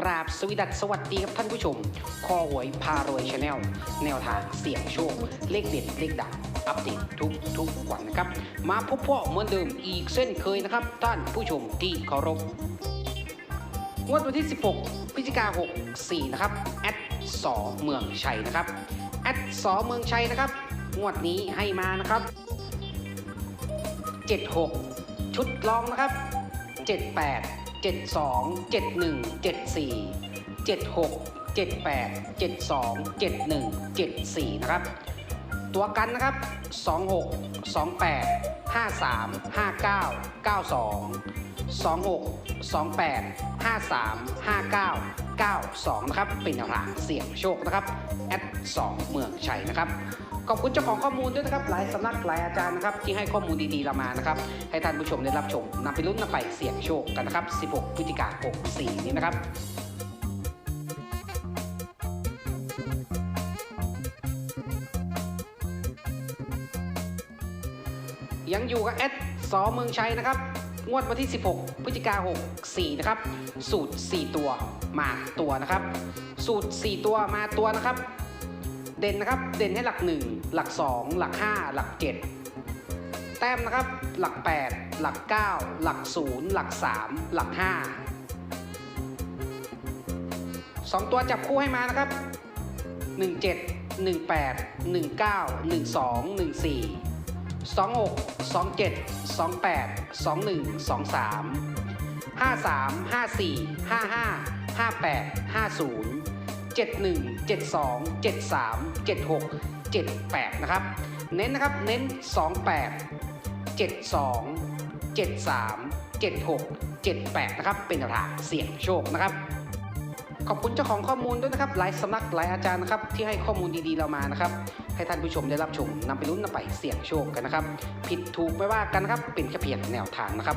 กราบสวสดัสสวัสดีครับท่านผู้ชม คอหวยพารวยชาแนลแนวทางเสี่ยงโชค เลขเด็ดเลขดังอัปเดตทุกทุกวันนะครับ มาพบพ่อเหมือนเดิมอีกเส้นเคยนะครับ ท่านผู้ชมที่เคารพงวดวันที่ 16 พฤศจิกา64 นะครับ แอดสอเมืองชัยนะครับ แอดสอเมืองชัยนะครับ งวดนี้ให้มานะครับ 76 ชุดรองนะครับ 78 72 71 74 76 78 72 71 74 นะครับ ตัวกันนะครับ 26 28 53 59 92 26 28 53 59 92 นะครับ เป็นแนวทางเสี่ยงโชคนะครับแอด2เมืองชัยนะครับขอบคุณเจ้าของข้อมูลด้วยนะครับ หลายสำนักหลายอาจารย์นะครับ ที่ให้ข้อมูลดีๆเรามานะครับ ให้ท่านผู้ชมได้รับชมนำไปลุ้นนำไปเสี่ยงโชคกันนะครับ 16 พฤศจิกายน64 นี้นะครับยังอยู่กับแอดสอเมืองชัยนะครับ งวดวันที่ 16 พฤศจิกา64 นะครับ สูตร 4 ตัวมาตัวนะครับ สูตร 4 ตัวมาตัวนะครับ เด่นนะครับ เด่นให้หลัก 1 หลัก 2 หลัก 5 หลัก 7 แต้มนะครับ หลัก 8 หลัก 9 หลัก 0 หลัก 3 หลัก 5 2 ตัวจับคู่ให้มานะครับ 17 18 19 12 14 26 27 28 21 23 53 54 55 58 50 71 72 73 76 78 นะครับ เน้นนะครับ เน้น 28 72 73 76 78 นะครับ เป็นแนวทางเสี่ยงโชคนะครับ ขอบคุณเจ้าของข้อมูลด้วยนะครับ หลายสำนักหลายอาจารย์นะครับที่ให้ข้อมูลดีๆเรามานะครับ ให้ท่านผู้ชมได้รับชมนำไปลุ้นนำไปเสี่ยงโชคกันนะครับ ผิดถูกไม่ว่ากันนะครับ เป็นแค่เพียงแนวทางนะครับ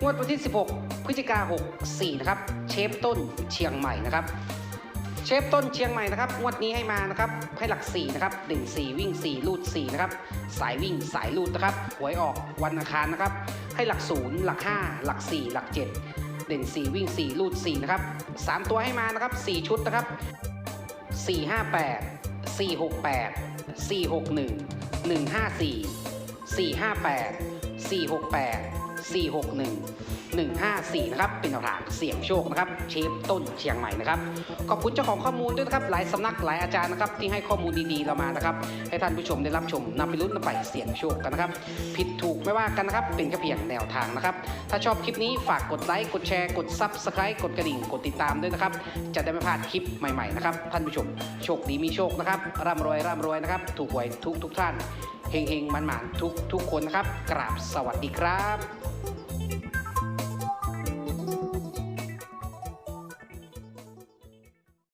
งวดวันที่ 16 พฤศจิกา64นะครับ เชฟต้นเชียงใหม่นะครับ เชฟต้นเชียงใหม่นะครับงวดนี้ให้มานะครับให้หลัก 4 นะครับเด่น4วิ่ง 4 ลูด 4 นะครับ สายวิ่งสายลูดนะครับหวยออกวันอังคารนะครับ ให้หลัก 0 หลัก 5 หลัก 4 หลัก 7 เด่น 4 วิ่ง 4 ลูด 4 นะครับ 3 ตัวให้มานะครับ 4 ชุดนะครับ 458 468 461 154 458 468 461 154 นะครับ เป็นแนวทางเสี่ยงโชคนะครับ เชฟต้นเชียงใหม่นะครับ ขอบคุณเจ้าของข้อมูลด้วยนะครับ หลายสำนักหลายอาจารย์นะครับ ที่ให้ข้อมูลดีๆเรามานะครับ ให้ท่านผู้ชมได้รับชมนำไปลุ้นนำไปเสี่ยงโชคกันนะครับ ผิดถูกไม่ว่ากันนะครับ เป็นแค่เพียงแนวทางนะครับ ถ้าชอบคลิปนี้ฝากกดไลค์ กดแชร์ กด Subscribe กดกระดิ่ง กดติดตามด้วยนะครับ จะได้ไม่พลาดคลิปใหม่ๆนะครับ ท่านผู้ชม โชคดีมีโชคนะครับ ร่ำรวยร่ำรวยนะครับ ถูกหวยทุกทุกท่านเฮงๆมันๆทุกทุกๆคนนะครับ กราบสวัสดีครับ